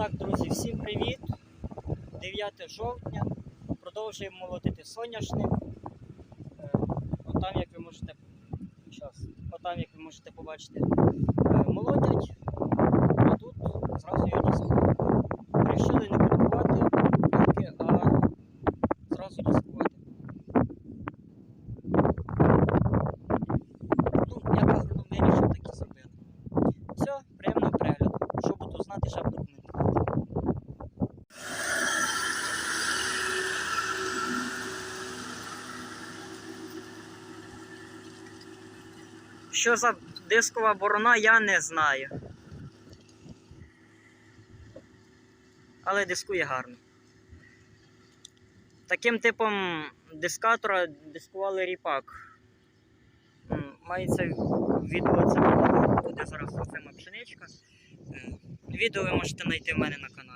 Так, друзі, всім привіт! 9 жовтня. Продовжуємо молотити соняшник. Е, Отам, як ви можете, щас, отам, як ви можете побачити, е, молотять, а тут зразу його. Рішили не купувати тільки, а зразу дискувати. Ну, як агроном вирішив, так і зробили. Все, приємного перегляду. Що буду знати, ще буду коментувати. Що за дискова борона, я не знаю. Але дискує гарно. Таким типом дискатора дискували ріпак. Мається відео це буде зараз сама пшеничка. Відео ви можете знайти в мене на каналі.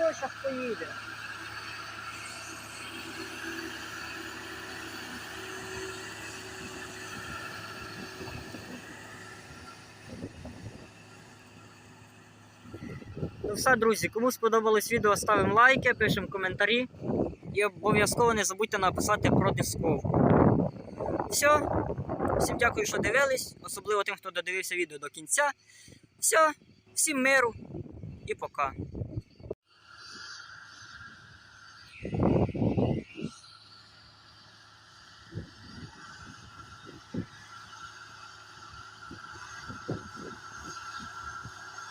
Нічого, зараз поїде. Ну все, друзі, кому сподобалось відео, ставимо лайки, пишемо коментарі. І обов'язково не забудьте написати про дисковку. Все. Всім дякую, що дивились, особливо тим, хто додивився відео до кінця. Все, всім миру і пока.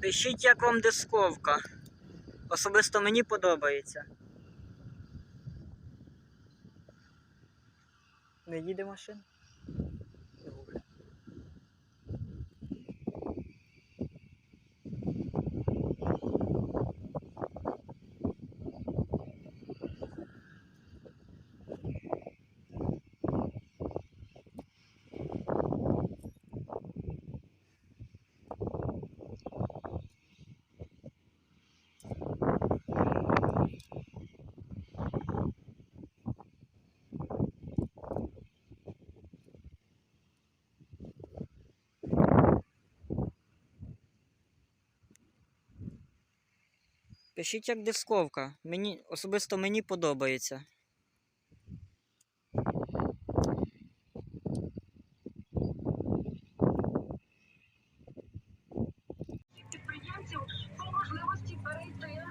Пишіть, як вам дисковка. Особисто мені подобається. Не їде машина? Пишіть як дисковка. Мені, особисто мені подобається. підприємців по можливості перейти е,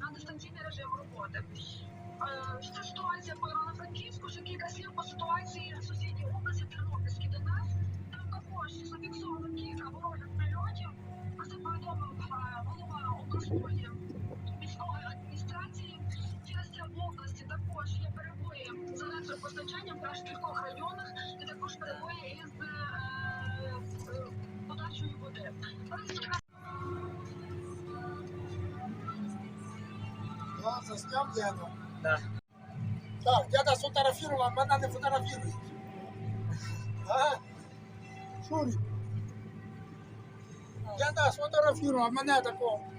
на дистанційний режим роботи. Е, Ця ситуація по Івано-Франківську, ще кілька слів по ситуації в сусідній області Тернопільській до нас. Там також зафіксовано кілька ворожих прильотів. Про це повідомив е, голова обласної з електропостачанням в аж кількох районах, і також перебої із е, е, подачею води. Да, засняв дядя. Да. Так, дядя сфотографував, а мене не фотографують. А? Шурі. Дядя сфотографував, а мене такого.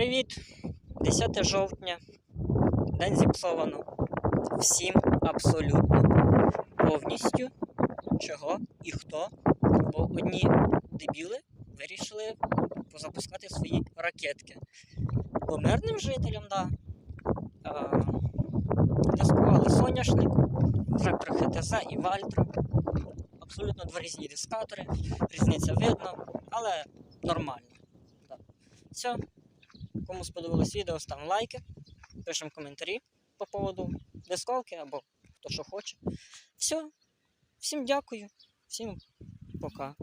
Привіт! 10 жовтня. День зіпсовано. Всім абсолютно. Повністю. Чого і хто. Бо одні дебіли вирішили позапускати свої ракетки. По мирним жителям, да. А, Тестували соняшник, трактор ХТЗ і Вальтра. Абсолютно два різні дискатори. Різниця видно, але нормально. Да. Все. Кому сподобалось відео, ставимо лайки, пишемо коментарі по поводу дисковки або хто що хоче. Все. Всім дякую, всім пока.